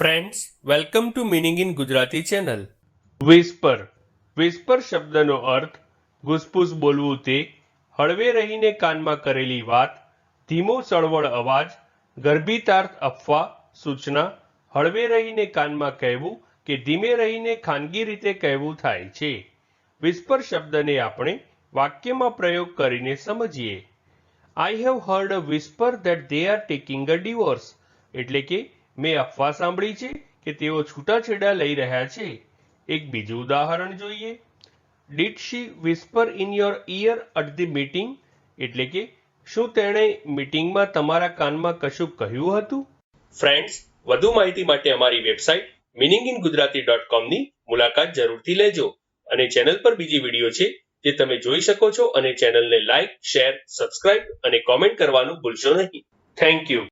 Friends welcome to meaning in Gujarati channel whisper whisper શબ્દનો અર્થ, ઘૂસપૂસ બોલવું તે, હળવે રહીને કાનમાં કરેલી વાત, ધીમો સળવળ અવાજ, ગર્ભિતાર્થ અફવા, સૂચના, હળવે રહીને કાનમાં કહેવું કે ધીમે રહીને ખાનગી રીતે કહેવું થાય છે. વિસ્પર શબ્દને આપણે વાક્યમાં પ્રયોગ કરીને સમજીએ. I have heard a whisper that they are taking a divorce એટલે કે મેં અફવા સાંભળી છે કે તેઓ છૂટાછેડા લઈ રહ્યા છે. એક બીજું ઉદાહરણ જોઈએ. Did she whisper in your ear at the meeting એટલે કે, શું તેણે મીટિંગમાં તમારા કાનમાં કશું કહ્યું હતું? ફ્રેન્ડ્સ વધુ માહિતી માટે અમારી website meaning in Gujarati dot કોમની મુલાકાત જરૂરથી લેજો. અને ચેનલ પર બીજી વીડિયો છે જે તમે જોઈ શકો છો અને ચેનલને લાઇક શેર સબસ્ક્રાઇબ અને કોમેન્ટ કરવાનું ભૂલશો નહીં. Thank you